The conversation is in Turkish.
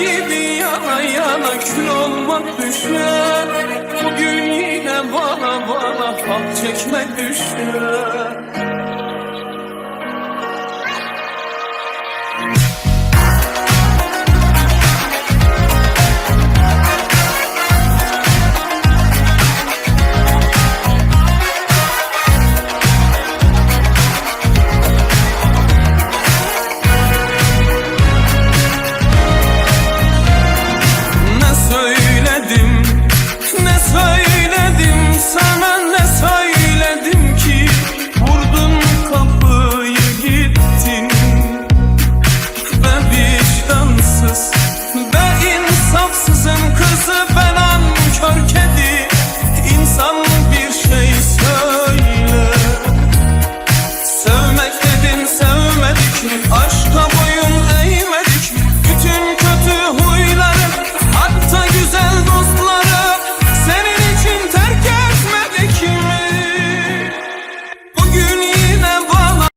gibi yana yana kül olmak düşer. Bugün yine bana bana kal çekmek düşer.